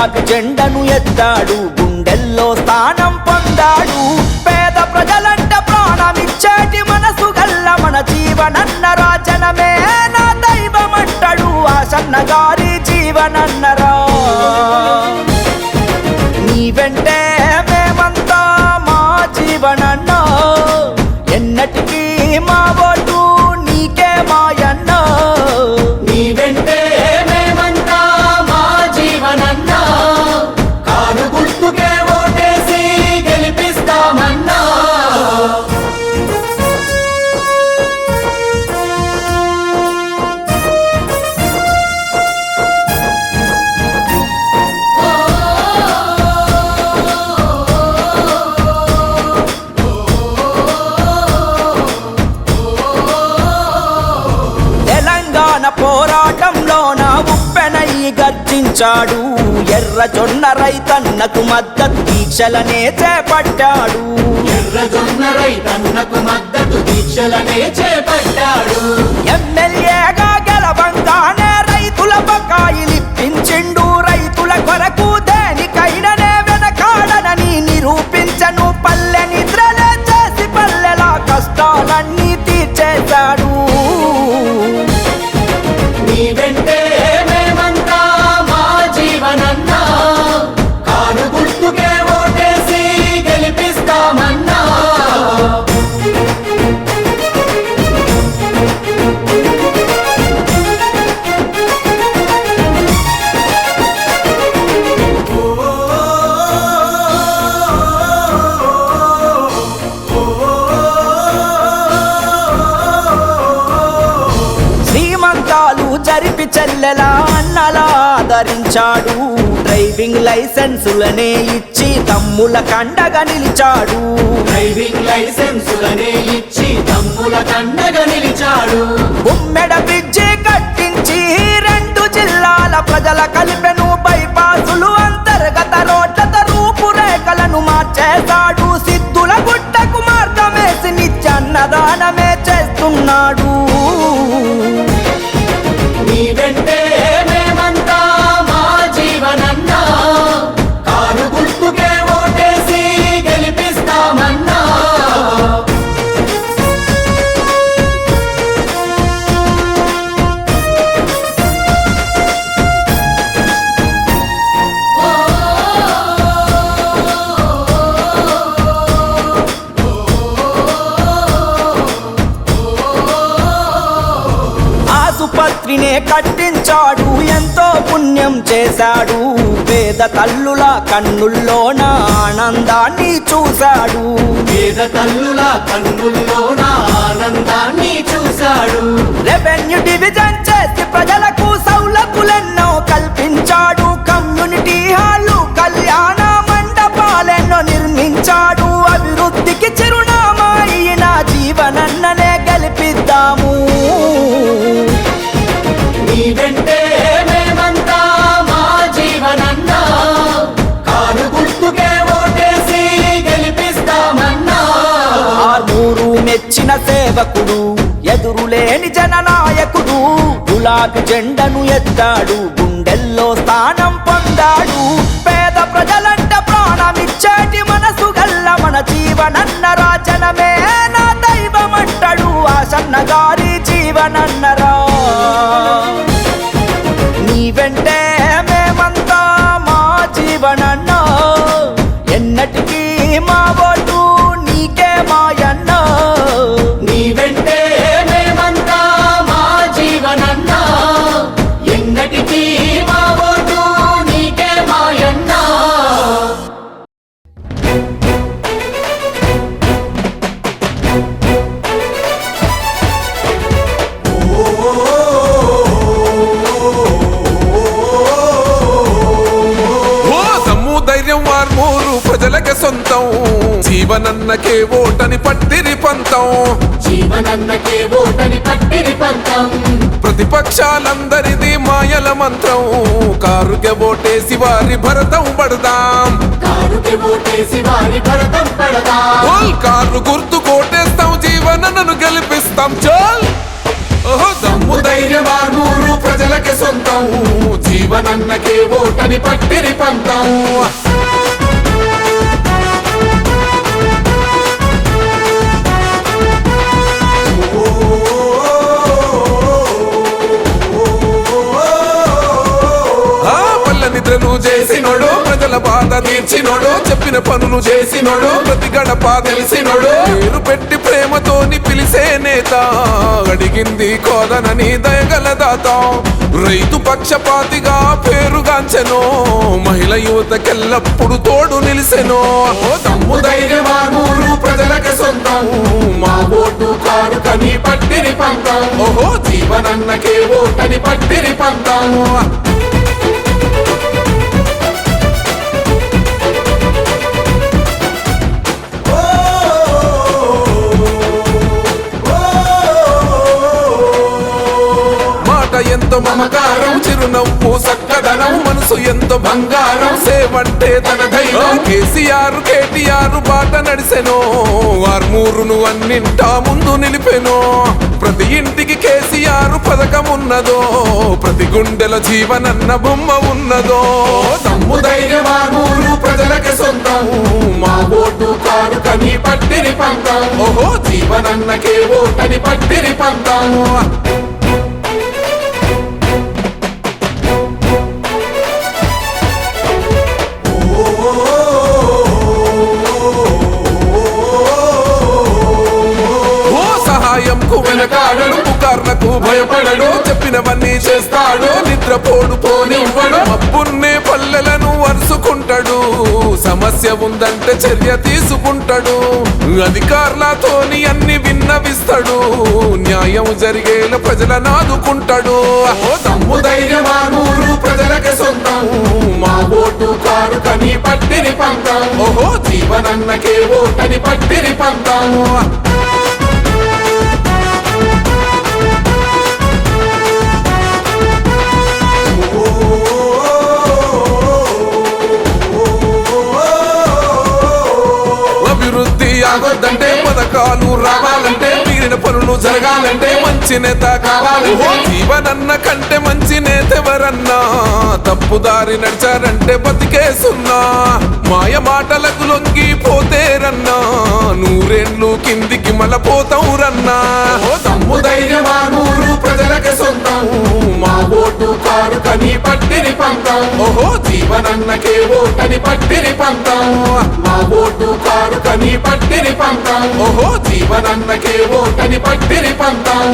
గులాబీ జెండను ఎత్తాడు గుండెల్లో స్థానం పొందాడు. పేద ప్రజలంట ప్రాణమిచ్చేటి మనసు గల్ల మన జీవనన్న రాజనమే నా దైవమంటాడు. ఆ సన్నగారి జీవనన్నరా. నీ వెంటే మేమంతా మా జీవనన్న. ఎన్నటికీ మా ఓటు గర్జించాడు ఎర్ర జొన్న రైతన్నకు మద్దతు దీక్షలనే చేపట్టాడు. ఎర్రజొన్న రైతన్నకు మద్దతు దీక్షలనే చేపట్టాడు. ఎమ్మెల్యేగా గెలవంగానే రైతుల బకాయిలిప్పించిండు చెల్లెలా అన్నలా ఆదరించాడు డ్రైవింగ్ లైసెన్సులనే ఇచ్చి తమ్ముల కండగా నిలిచాడు. డ్రైవింగ్ లైసెన్సులనే ఇచ్చి తమ్ముల కండగా నిలిచాడు. ఉమ్మెడ బ్రిడ్జి కట్టించి రెండు జిల్లాల ప్రజల కలిపెను బైపాసులు అంతర్గత రోడ్లతో రూపురేఖలను మార్చేశాడు. సిద్ధుల గుట్టకు మార్గమేసి నిత్యన్నదానమే చేస్తున్నాడు. నీ చేశాడు. పేద తల్లుల కన్నుల్లోన ఆనందాన్ని చూశాడు. పేద తల్లుల కన్నుల్లోన ఆనందాన్ని చూశాడు. రెవెన్యూ డివిజన్ గులాబీ జెండను ఎత్తాడు గుండెల్లో స్థానం పొందాడు. పేద ప్రజలంట ప్రాణమిచ్చేటి మనసు గల్ల మన జీవనన్న రాజనమే నా దైవం అంటాడు ఆ సన్నగారి జీవనన్నరా. నీ వెంటే మేమంతా మా జీవనన్న. ఎన్నటికీ మా ప్రతిపక్షాలందరిది మాయల మంత్రం. కారుకే ఓటేసి వారి భరతం పడదాం. కారు గుర్తు కోటేస్తాం జీవనన్నను గెలిపిస్తాం. చల్! దమ్ము ధైర్యం ప్రజలకి సొంతం. జీవనన్నకే ఓటని పట్టిరి పంతం. చేసినోడు ప్రజల బాధ తీర్చినోడు చెప్పిన పనులు చేసినోడు ప్రతి గడప తెలిసినోడు. పేరు పెట్టి ప్రేమతోని పిలిసే నేత అడిగింది కోదనని దయగల దాత. రైతు పక్షపాతిగా పేరుగాంచెను మహిళ యువతకెల్లప్పుడు తోడు నిలిసెను ఓ తమ్ము ధైర్యమానూరు ప్రజలకు సొంతం. మా ఓటు కారు కని పట్టిని పంతాం. ఓహో జీవనన్నకే ఓటని పట్టిని పంతం. చిరునవ్వు సక్కదనం మనసు ఎంతో బంగారం సేవంటే తన ధైర్యం. కేసీఆర్ కేటీఆర్ బాట నడిసెను ఆర్మూరును అన్నింటా ముందు నిలిపెను. ప్రతి ఇంటికి కేసీఆర్ పథకం ఉన్నదో ప్రతి గుండెల జీవనన్న బొమ్మ ఉన్నదో. తమ్ము ధైర్యమానూరు ప్రజలకి సొంతం. మా ఓటు కారు కని పట్టిరి పంతం. ఓహో. జీవనన్నకే ఓటని పట్టిరి పంతం. భయపడడు చెప్పినవన్నీ చేస్తాడు నిద్రపోడు పోనివ్వడు అప్పున్నే పల్లెలను వరుసుకుంటాడు సమస్య ఉందంటే చర్య తీసుకుంటాడు అధికారులతోని అన్ని విన్నవిస్తాడు న్యాయం జరిగేలా ప్రజలను ఆదుకుంటాడు ఓ తమ్ము ధైర్యమానూరు ప్రజలకి సొంతం. మా ఓటు కారు కని పట్టిని పంతాం. ఓహో జీవనన్నకే ఓటని పట్టిని పంతం. పథకాలు రావాలంటే మిగిలిన పనులు జరగాలంటే మంచి నేత కావాలంటే జీవనన్న కంటే మంచి నేత ఎవరన్నా? తప్పుదారి నడిచారంటే బతికేసున్నా. మాయ మాటలకు లొంగి పోతేరన్నా నూరేండ్లు కిందికి మలపోతావు రన్నా ఓటు కారు కని పట్టిరి పంతం. ఓహో జీవనన్నకే ఓటని పట్టిని పంతం. మా ఓటు కారు కని పట్టిరి పంతం. ఓహో జీవనన్నకే ఓటని పట్టిని పంతం.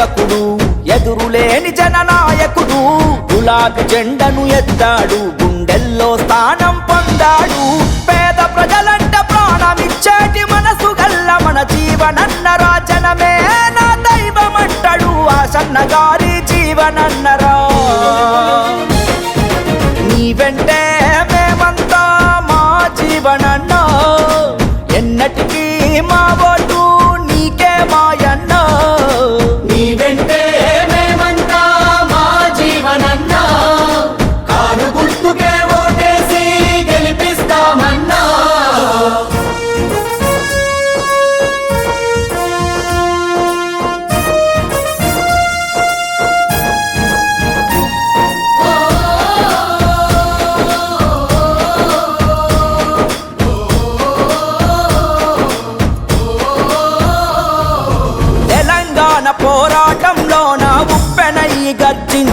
సేవకుడు ఎదురులేని జననాయకుడు గులాబీ జెండను ఎత్తాడు గుండెల్లో స్థానం పొందాడు. పేద ప్రజలంట ప్రాణమిచ్చేటి మనసు గల్ల మన జీవనన్న రాజనమే నా దైవమంటాడు. ఆ సన్నగారి జీవనన్నరా. నీ వెంటే మేమంతా మా జీవనన్న. ఎన్నటికీ మా ఓటు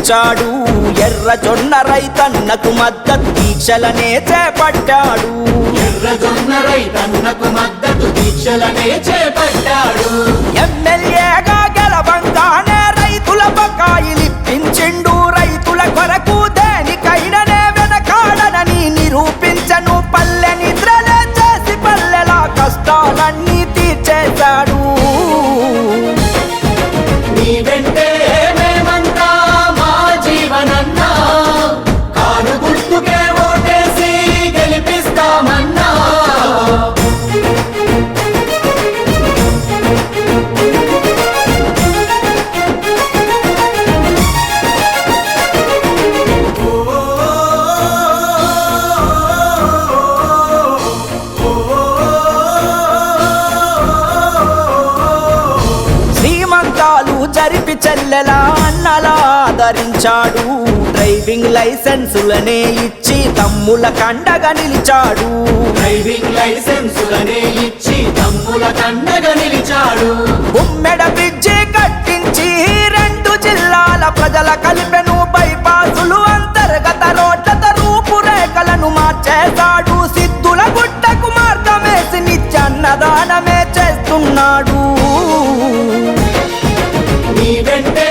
గర్జించాడు ఎర్ర జొన్న రైతన్నకు మద్దతు దీక్షలనే చేపట్టాడు. ఎర్రజొన్న రైతన్నకు మద్దతు దీక్షలనే చేపట్టాడు. ఎమ్మెల్యేగా చెల్లెలా అన్నలా ఆదరించాడు డ్రైవింగ్ లైసెన్సులనే ఇచ్చి తమ్ముల కండగా నిలిచాడు. డ్రైవింగ్ లైసెన్సులనే ఇచ్చి తమ్ముల కండగా నిలిచాడు. ఉమ్మెడ బ్రిడ్జి కట్టించి రెండు జిల్లాల ప్రజల కలిపెను బైపాసులు అంతర్గత రోడ్లతో రూపురేఖలను మార్చేశాడు. సిద్ధుల గుట్టకు మార్గమేసి నిత్యన్నదానమే చేస్తున్నాడు. నీ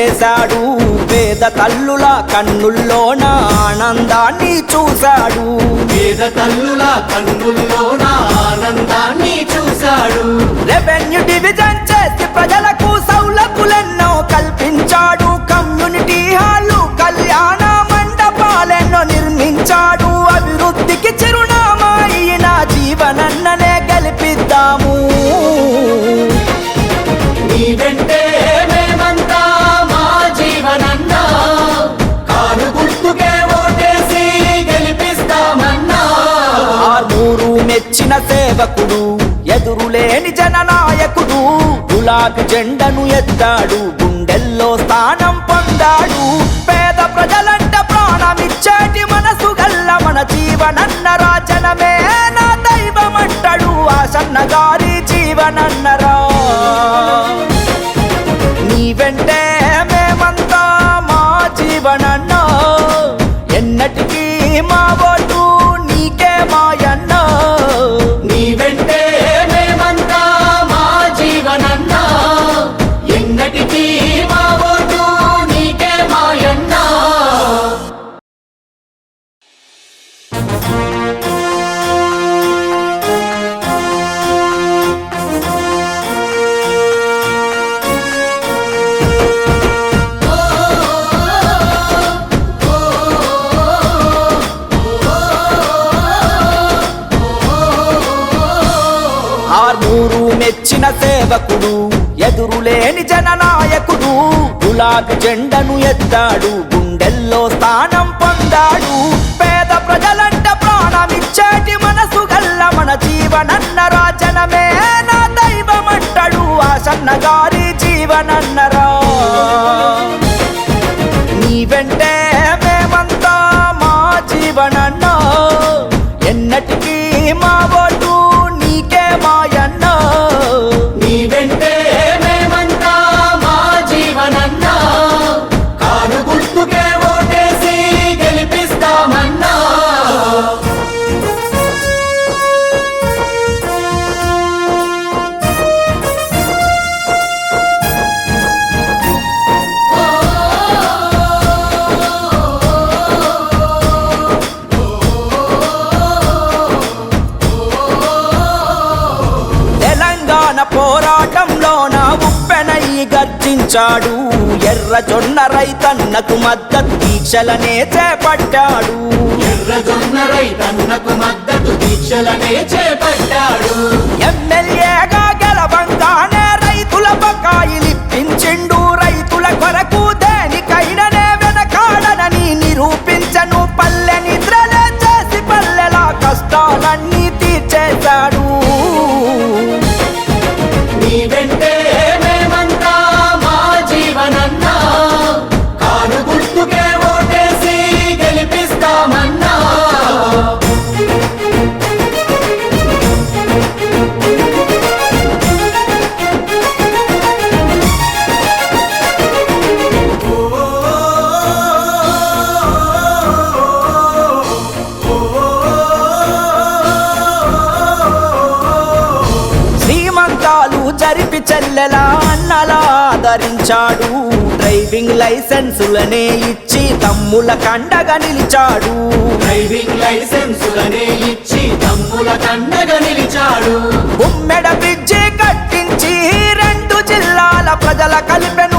చేశాడు. పేద తల్లుల కన్నుల్లోన ఆనందాన్ని చూశాడు. పేద తల్లుల కన్నుల్లోన ఆనందాన్ని చూశాడు. రెవెన్యూ డివిజన్ చేసి ప్రజలకు సౌలతులెన్నో కల్పించాడు. కమ్యూనిటీ హాలు కళ్యాణ మండపాలెన్నో నిర్మించాడు. అభివృద్ధికి చిరునామా మెచ్చిన సేవకుడు ఎదురులేని జననాయకుడు గులాబీ జెండను ఎత్తాడు గుండెల్లో స్థానం పొందాడు. పేద ప్రజలంట ప్రాణమిచ్చేటి మనసు గల్ల మన జీవనన్న రాజనమే నా దైవమంటాడు. ఆసన్న గారి జీవనన్నరా. నీ వెంటే మేమంతా మా జీవనన్న. ఎన్నటికీ మా ఓటు నీకే మాయన్నా ఎదురులేని జననాయకుడు గులాబీ జెండను ఎత్తాడు గుండెల్లో స్థానం పొందాడు. పేద ప్రజలంట ప్రాణమిచ్చేటి మనసు గల్ల మన జీవనన్న గర్జించాడు ఎర్ర జొన్న రైతన్నకు మద్దతు దీక్షలనే చేపట్టాడు. ఎర్రజొన్న రైతన్నకు మద్దతు దీక్షలనే చేపట్టాడు. ఎమ్మెల్యేగా గెలవంగానే రైతుల బకాయిలిప్పించిండు డ్రైవింగ్ లైసెన్సులనే ఇచ్చి తమ్ముల కండగా నిలిచాడు. డ్రైవింగ్ లైసెన్సులనే ఇచ్చి తమ్ముల కండగా నిలిచాడు. ఉమ్మెడ బ్రిడ్జి కట్టించి రెండు జిల్లాల ప్రజల కలిపెను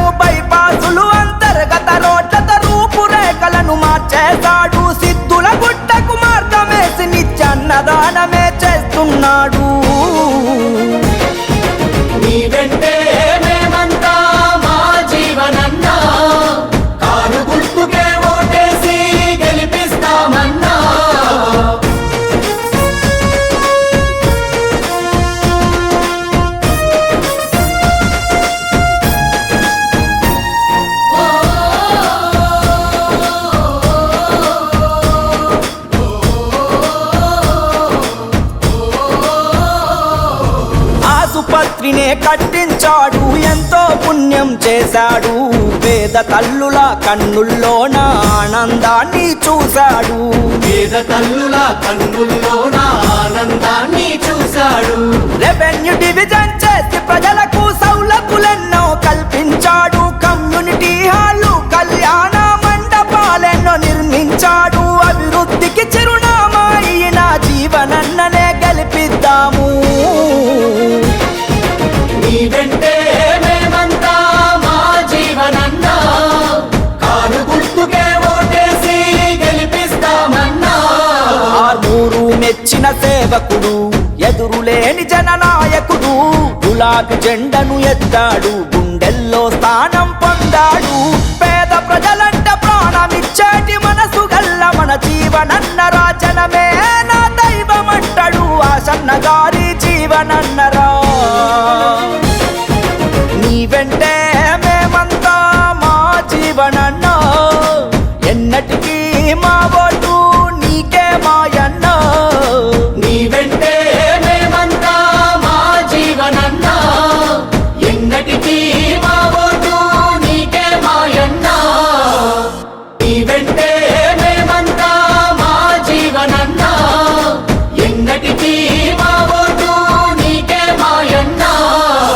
చేశాడు. పేద తల్లుల కన్నుల్లోన ఆనందాన్ని చూశాడు. పేద తల్లుల కన్నుల్లో నా ఆనందాన్ని చూశాడు. రెవెన్యూ డివిజన్ చేసి ప్రజలకు సౌలతులెన్నో కల్పించాడు. కమ్యూనిటీ హాలు కళ్యాణ మండపాలెన్నో నిర్మించాడు. అభివృద్ధికి చిరునామా సేవకుడు ఎదురులేని జననాయకుడు గులాబీ జెండను ఎత్తాడు గుండెల్లో స్థానం పొందాడు.